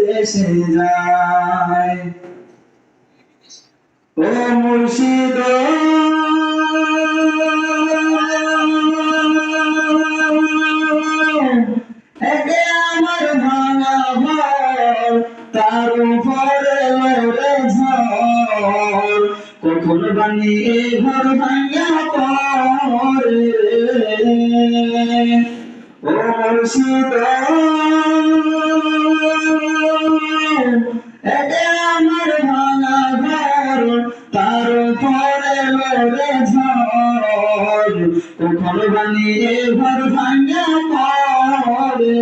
দেশে যায় ও মুর্শিদ ভাঙা ঘর তার উপরে কখন বানিয়ে ঘর ভাঙা পরে ওরে ঝড় কখন বানিয়ে ঘর ভাঙা পরে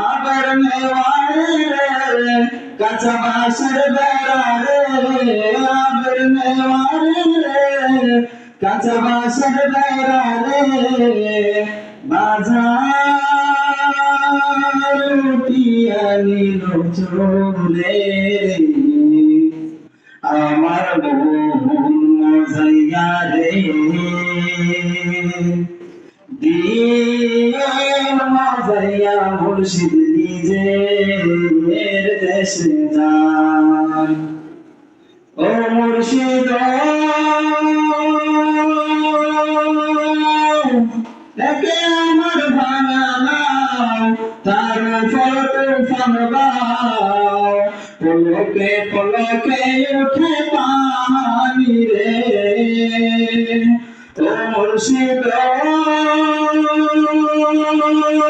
আবার নেওয়ারে রে কাঁচা বাঁশের রে আবার নেওয়ারে রে কাঁচা বাঁশের রে বাজার লুটিয়া নিল চলে আমার মন মজাইয়া মুর্শিদ নিজের দেশে যায় ও মুর্শিদ, একে আমার ভাঙা নাও তার ফল ফানবাও। পলকে পলকে উঠে পানি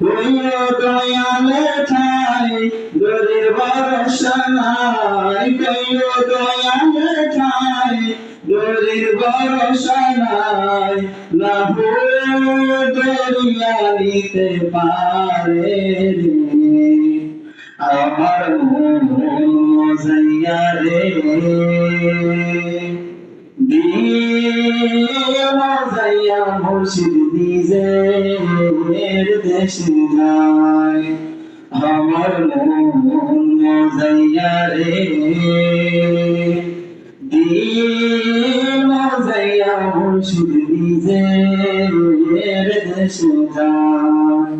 কইও দয়ালে ঠাই দরির ভরসা নাই কইও দয়ালে ঠাই দরির ভরসা নাই লাভু দরিয়া নিতে পারে আমার মজাইয়া রে। দিয়ে মজাইয়া মুর্শিদ নিজের দেশে যায় আমার মন মজাইয়া রে। মজাইয়া মুর্শিদ নিজের দেশে যায়।